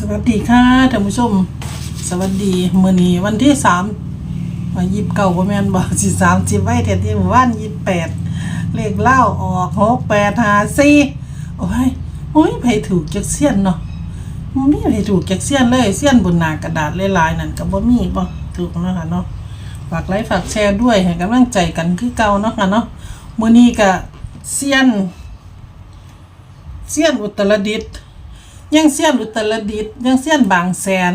สวัสดีค่ะท่านผู้ชม สวัสดีมื้อนี้วันที่สามวันยี่สิบเก้าประมาณบอกสิสามสิบไว้เทียที่หมู่บ้านยี่สิบแปดเลขเล่าออกหกแปดหาสี่โอ้ยโอ้ยไผถูกจักเสียนเนาะมีไผถูกจักเสียนเลยเสียนบนหน้ากระดาษลายๆนั่นก็บ่มีบ่ถูกเนาะค่ะเนาะฝากไลค์ฝากแชร์ด้วยให้กำลังใจกันคือเก่าเนาะค่ะเนาะมื้อนี้ก็เสียนเสี้ยนอุตรดิตถ์ ยังเสี้ยนอุตรดิตถ์ยังเสี้ยนบางแสน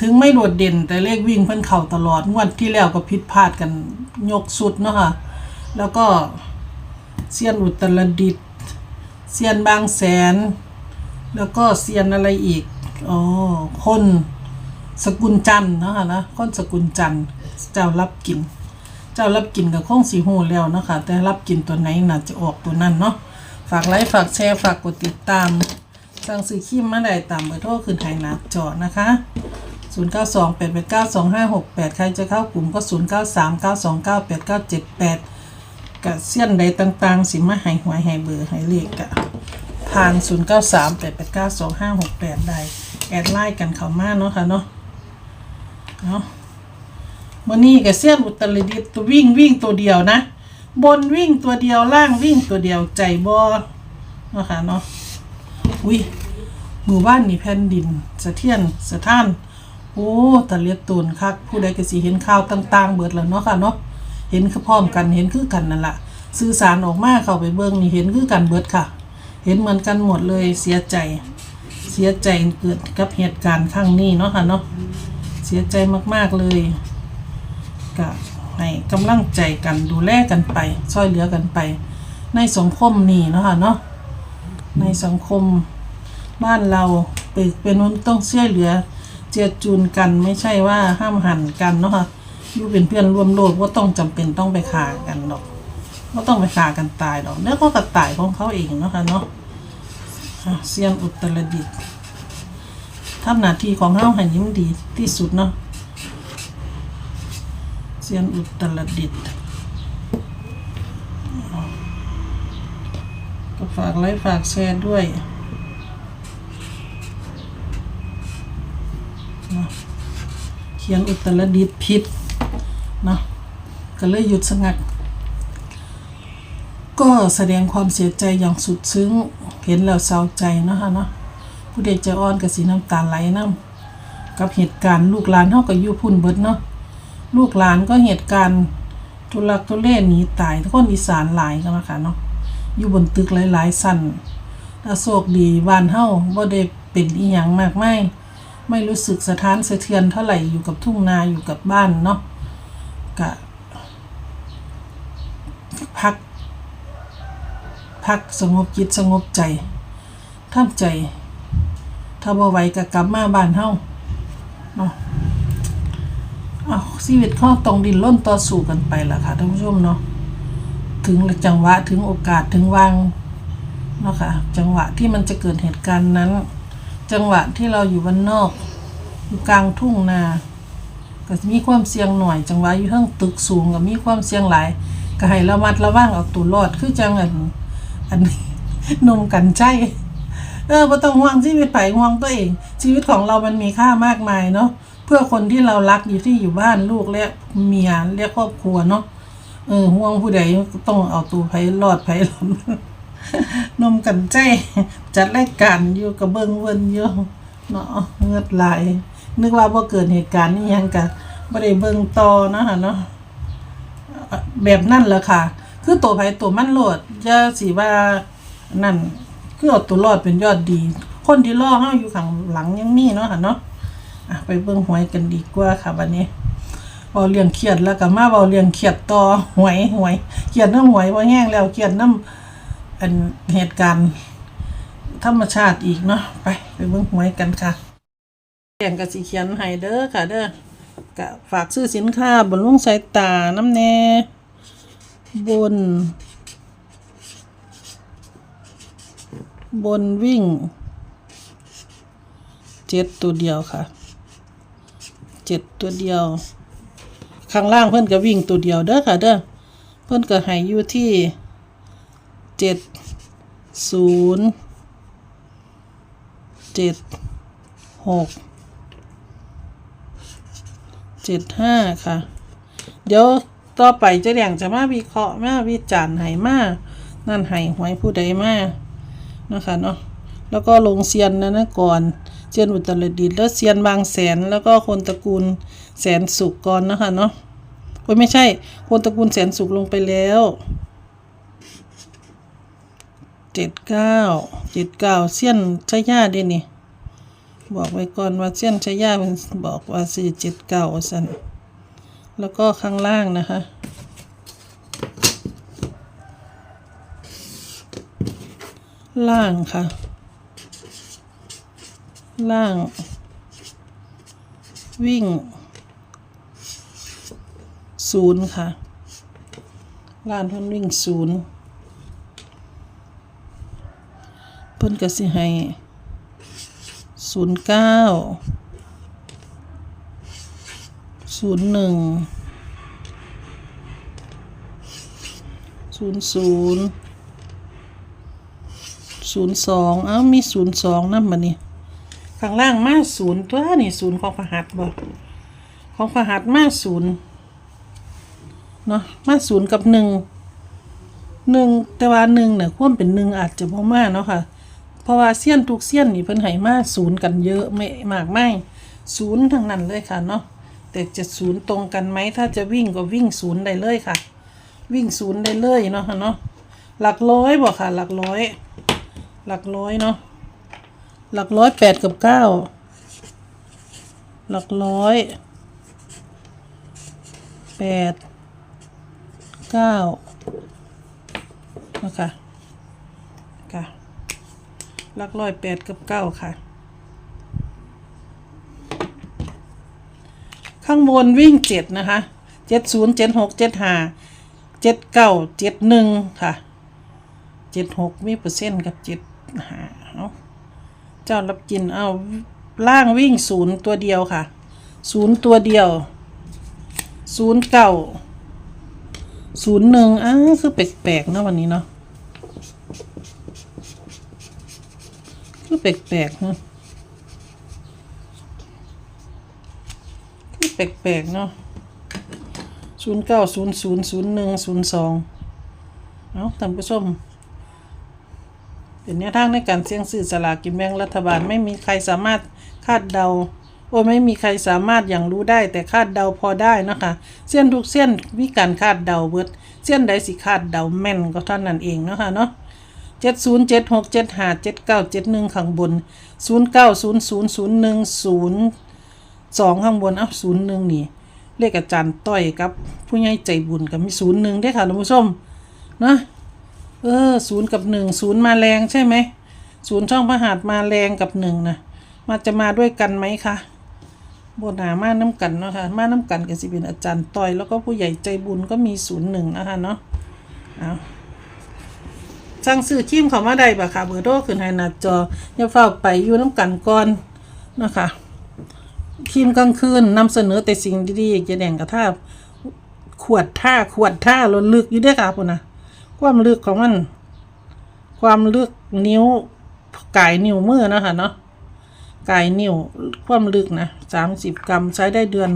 ถึงไม่โดดเด่นแต่เลขวิ่งเพิ่นเข่าตลอดงวดที่แล้วก็ผิดพลาดกันยกสุดเนาะค่ะ แล้วก็เสี้ยนอุตรดิตถ์เสี้ยนบางแสน แล้วก็เสี้ยนอะไรอีกอ๋อคนสกุลจันเนาะค่ะนะคนสกุลจันเจ้ารับกิน เจ้ารับกินกับคงสีหูแล้วนะคะแต่รับกินตัวไหนน่าจะออกตัวนั้นเนาะฝากไลค์ฝากแชร์ฝากกดติดตาม สั่งซื้อครีมมาได้ตามเบอร์โทรขึ้นไทยนาจอนะคะ 0 9 2 8 8 9 2 5 6 8 ใครจะเข้ากลุ่มก็ 0 9 3 9 2 9 8 9 7 8กะเสี้ยนใดต่างๆ สิมาให้หวยให้เบอร์ให้เลขกะผ่าน 0 9 3 8 8 9 2 5 6 8 ได้ แอดไลน์กันเข้ามาเนาะค่ะเนาะเนาะมื่อนี้กับเสี้ยนอุตรดิตตัววิ่งวิ่งตัวเดียวนะ บนวิ่งตัวเดียวล่างวิ่งตัวเดียวใจบอเนาะค่ะเนาะ อุ้ยหมู่บ้านนี่แผ่นดิน สะเทียนสะท้าน โอ้ตะเลียดตูนคักผู้ใดก็สิเห็นข่าวต่างๆ เบิดแล้วเนาะค่ะเนาะเห็นคือพร้อมกันเห็นคือกันนั่นแหละสื่อสารออกมาเข้าไปเบิ่งนี่เห็นคือกันเบิดค่ะ เห็นเหมือนกันหมดเลยเสียใจ เสียใจเกิดกับเหตุการณ์ครั้งนี้เนาะค่ะเนาะเสียใจมากๆเลยก็ให้กำลังใจกันดูแลกันไปช่วยเหลือกันไป ในสังคมนี่เนาะค่ะเนาะในสังคม บ้านเราเป็นเป็นคนต้องช่วยเหลือ เจือจูนกันไม่ใช่ว่าห้ามหันกันเนาะค่ะอยู่เป็นเพื่อนร่วมโลกว่าต้องจำเป็นต้องไปฆ่ากันดอกว่าต้องไปฆ่ากันตายดอกแล้วก็กระต่ายของเขาเองเนาะค่ะเนาะอะเซียนอุตรดิตถ์ทำหน้าที่ของเฮาให้ยิ้มดีที่สุดเนาะเซียนอุตรดิตถ์ก็ฝากไลค์ฝากแชร์ด้วย เนาะเขียนอุตรดิตผิดเนาะก็เลยหยุดสงักก็แสดงความเสียใจอย่างสุดซึ้ง เห็นแล้วเศร้าใจนะคะเนาะผู้เด็กจะอ่อนกับสีน้ำตาไหลน้ำกับเหตุการณ์ลูกหลานเฮาก็อยู่พุ่นเบิดเนาะลูกหลานก็เหตุการณ์ทุลักทุเลหนีตายทุกคนอีสานหลายกันนะคะเนาะอยู่บนตึกหลายๆ สั้นถ้าโชคดีบ้านเฮาบ่ได้เป็นอีหยังมากไม่ ไม่รู้สึกสะท้านสะเทือนเท่าไหร่อยู่กับทุ่งนาอยู่กับบ้านเนาะกะพัก พักสงบจิตสงบใจทำใจ ถ้าบ่ไหวก็กลับมาบ้านเฮาเนาะอ้าชีวิตเขาต้องดินร่นต่อสู้กันไปล่ะค่ะท่านผู้ชมเนาะถึงจังหวะถึงโอกาสถึงวางเนาะค่ะจังหวะที่มันจะเกิดเหตุการณ์นั้น จังหวะที่เราอยู่บ้านนอก อยู่กลางทุ่งนาก็มีความเสี่ยงหน่อย จังหวะอยู่ทั้งตึกสูงก็มีความเสี่ยงหลาย ก็ให้ระมัดระวังเอาตัวรอดคือจังอันอันนมกันใจเออบ่ต้องห่วงชีวิตไผห่วงตัวเอง ชีวิตของเรามันมีค่ามากมายเนาะเพื่อคนที่เรารักอยู่ที่อยู่บ้านลูกและเมียและครอบครัวเนาะเออห่วงผู้ใดต้องเอาตัวไผรอดไผหลอน นมกันใจ จัดรายการอยู่กับเบิงเวินอยู่เนาะเงือดไหลายนึกว่าบ่เกิดเหตุการณ์นี้ยังกะบ่ได้เบิ่งต่อเนาะค่ะเนาะแบบนั่นแหละค่ะ คือตัวไผตัวมันโลดอย่าสิว่านั่นคือเอาตัวรอดเป็นยอดดี คนที่รอเฮาอยู่ข้างหลังยังมีเนาะค่ะเนาะอะไปเบิ่งหวยกันดีกว่าค่ะวันนี้เว้าเรื่องเครียดแล้วก็มาเว้าเรื่องเครียดต่อหวยหวยเครียดน้ำหวยบ่แห้งแล้วเครียดน้ำ อันเหตุการณ์ธรรมชาติอีกเนาะไปไปเบิ่งหวยกันค่ะเรียงก็สิเขียนให้เด้อค่ะเด้อก็ฝากซื้อสินค้าบนลุงสายตาน้ำแน่บน บนวิ่งเจ็ดตัวเดียวค่ะเจ็ดตัวเดียว ข้างล่างเพื่อนก็วิ่งตัวเดียวเด้อค่ะเด้อเพื่อนก็ให้อยู่ที่ เจ็ดศูนย์เจ็ดหกเจ็ดห้าค่ะ เดี๋ยวต่อไปเจะแดงจะมาวิเคราะห์มาวิจารณ์ให้มานั่นให้หวยผู้ใดมานะคะเนาะแล้วก็ลงเซียนนะนะก่อนเซียนอุตรดิตถ์แล้วเซียนบางแสนแล้วก็คนตระกูลแสนสุกก่อนนะคะเนาะโอ้ยไม่ใช่ คนตระกูลแสนสุกลงไปแล้ว เจ็ดเก้าเจ็ดเก้าเซียนใช้ย่าด้วยนี่ บอกไว้ก่อนว่าเซียนใช้ย่าเป็นบอกว่าสี่เจ็ดเก้าสันแล้วก็ข้างล่างนะคะล่างค่ะ ล่าง วิ่งศูนย์ค่ะ ล่างเพิ่นวิ่งศูนย์ เพิ่นก็สิให้ศูนย์เก้าศูนย์หนึ่งศูนย์ศูนย์ศูนย์สองเอ้ามีศูนย์สองนั่นบัดนี้ข้างล่างมาศูนย์ตัวนี่ศูนย์ของพหัสบ่ของพหัสมาศูนย์เนาะมาศูนย์กับหนึ่งหนึ่งแต่ว่าหนึ่งเนี่ยควรเป็นหนึ่งอาจจะบ่มาเนาะค่ะ เพราะว่าเสี้ยนทุกเสี้ยนนี่เพิ่นให้มาศูนย์กันเยอะไม่มากไม่ศูนย์ทั้งนั้นเลยค่ะเนาะแต่จะศูนย์ตรงกันไหมถ้าจะวิ่งก็วิ่งศูนย์ได้เลยค่ะ วิ่งศูนย์ได้เลยเนาะค่ะเนาะหลักร้อยบ่ค่ะ หลักร้อย หลักร้อยเนาะหลักร้อยแปดกับเก้าหลักร้อยแปดเก้านะคะ ลักร้อยแปดกับเก้าค่ะ ข้างบนวิ่งเจ็ดนะคะเจ็ดศูนย์เจ็ดหกเจ็ดห้าเจ็ดเก้าเจ็ดหนึ่งค่ะเจ็ดหกมีเปอร์เซ็นต์กับเจ็ดห้าเอาเจ้ารับกินเอาล่างวิ่งศูนย์ตัวเดียวค่ะศูนย์ตัวเดียวศูนย์เก้าศูนย์หนึ่งอ้าวคือแปลกๆนะวันนี้เนาะ คือแปลกๆเนาะคือแปลกๆเนาะศูนย์เก้าศูนย์ศูนย์ศูนย์หนึ่งศูนย์สองเอาท่านผู้ชมเป็นแนวทางในการเสี่ยงซื้อสลากกินแบ่งรัฐบาลไม่มีใครสามารถคาดเดาโอ้ไม่มีใครสามารถอย่างรู้ได้แต่คาดเดาพอได้นะคะเส้นทุกเส้นมีการคาดเดาเบิดเส้นใดสิคาดเดาแม่นก็เท่านั้นเองนะคะเนาะ เจ็ดศูนย์เจ็ดหกเจ็ดห้าเจ็ดเก้าเจ็ดหนึ่งข้างบนศูนย์เก้าศูนย์ศูนย์ศูนย์หนึ่งศูนย์สองข้างบนอ้าวศูนย์หนึ่งนี่เลขอาจารย์ต้อยกับ ผู้ใหญ่ใจบุญกับมีศูนย์หนึ่งได้อค่ะท่านผู้ชมนะเออศูนย์กับหนึ่งศูนย์มาแรงใช่ไหมศูนย์ช่องพระหัสมาแรงกับหนึ่งนะมาจะมาด้วยกันไหมคะบนหามาน้ำกันเนาะค่ะมาน้ำกันกับสิเป็นอาจารย์ต้อย แล้วก็ผู้ใหญ่ใจบุญก็มีศูนย์หนึ่งนะคะเนาะเอา สั่งซื้อครีมเขามาได้บ่ค่ะ เบอร์โทรขึ้นให้หน้าจออย่าเฝ้าไปอยู่น้ำกันก่อนนะคะครีมกลางคืนนำเสนอแต่สิ่งดีๆจะแดงกระทาขวดท่าขวดท่าล้นลึกอยู่เด้อค่ะพุ่นนะความลึกของมัน ความลึกนิ้วกายนิ้วมือนะคะเนาะกายนิ้วความลึกนะสามสิบกรัมใช้ได้เดือน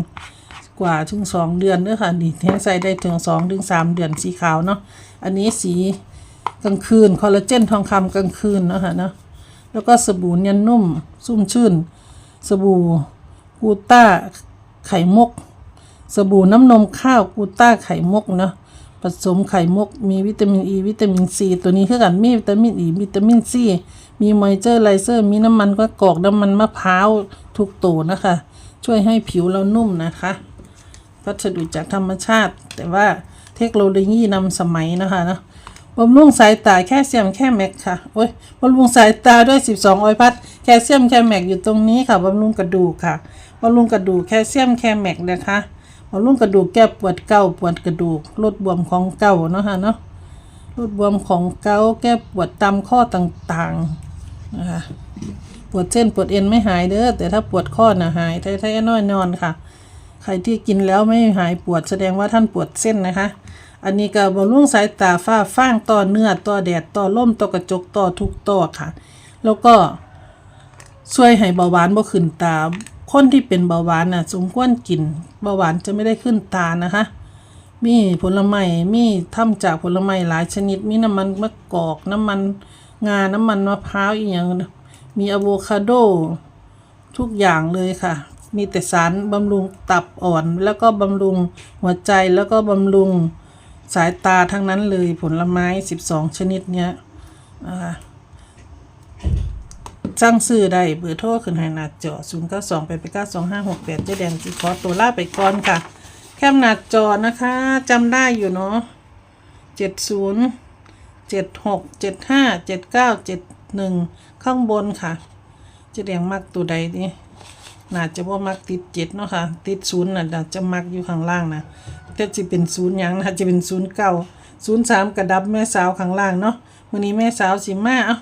กว่าถึงสองเดือนเด้อค่ะนี่แทงใส่ได้ถึงสองถึงสามเดือนสีขาวเนาะอันนี้สี กลางคืน คอลลาเจนทองคำกลางคืนนะคะนะแล้วก็สบู่เนียนนุ่ม ซุ่มชื่น สบู่กูต้าไข่มุก สบู่น้ำนมข้าวกูต้าไข่มุกนะผสมไข่มุก มีวิตามินอ e, ีวิตามินซีตัวนี้คือกันมีวิตามินอ e, ีวิตามินซีมีมอยเจอร์ไลเซอร์ มีน้ำมันก็กอกน้ำมันมะพร้าวทุกตัวนะคะ ช่วยให้ผิวเรานุ่มนะคะวัสดุจากธรรมชาติ แต่ว่าเทคโนโลยีนำสมัยนะคะนะ บำรุงสายตาแค่เซียมแค่แม็กค่ะ โอ้ยบำรุงสายตาด้วย 12 ออยพัดแคลเซียมแค่แม็กอยู่ตรงนี้ค่ะ บำรุงกระดูกค่ะ บำรุงกระดูกแคลเซียมแค่แม็กนะคะ บำรุงกระดูกแก้ปวดเก้าปวดกระดูกลดบวมของเก้าเนาะค่ะเนาะ ลดบวมของเก้าแก้ปวดตามข้อต่างๆนะคะ ปวดเส้นปวดเอ็นไม่หายเด้อ แต่ถ้าปวดข้อน่ะหายแท้ๆน้อยนอนค่ะ ใครที่กินแล้วไม่หายปวดแสดงว่าท่านปวดเส้นนะคะ อันนี้ก็บำรุงสายตาฝ้าฟ้างต่อเนื้อต่อแดดต่อล่มต่อกระจกต่อทุกต่อค่ะ แล้วก็ช่วยให้เบาหวานบ่ขึ้นตาคนที่เป็นเบาหวานน่ะสมควรกินเบาหวานจะไม่ได้ขึ้นตานะคะ มีผลไม้มีทำจากผลไม้หลายชนิด มีน้ำมันมะกอกน้ำมันงา น้ำมันมะพร้าวอีกอย่างมีอะโวคาโด ทุกอย่างเลยค่ะ มีแต่สารบำรุงตับอ่อน แล้วก็บำรุงหัวใจแล้วก็บำรุง สายตาทั้งนั้นเลยผลไม้ 12 ชนิดเนี้ยนะคะสั่งซื้อได้เบอร์โทรขึ้นให้หน้าจอ 0 9 2 8 9 2 5 6 8เจ๊แดงจิขอตัวล่าไปก่อนค่ะ แคมหน้าจอนะคะจำได้อยู่เนาะ70 76 75 79 71 ข้างบนค่ะเจะแดงมักตัวใดนี่น่าจะว่ามักติดเจ็ดเนาะค่ะ ติดศูนย์น่ะจะมักอยู่ข้างล่างนะ ถ้าจะเป็นศูนย์ยังนะจะเป็นศูนย์เก้าศูนย์สามกระดับแม่สาวข้างล่างเนาะวันนี้แม่สาวสิมาเอ้า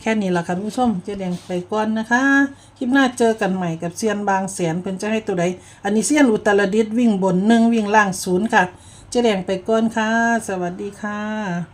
แค่นี้ละค่ะคุณผู้ชมเจะแดงไปก่อนนะคะ คลิปหน้าเจอกันใหม่กับเซียนบางแสนเพิ่นจะให้ตัวใด อันนี้เซียนอุตรดิตถ์วิ่งบนหนึ่งวิ่งล่างศูนย์ค่ะ เจะแดงไปก่อนค่ะ สวัสดีค่ะ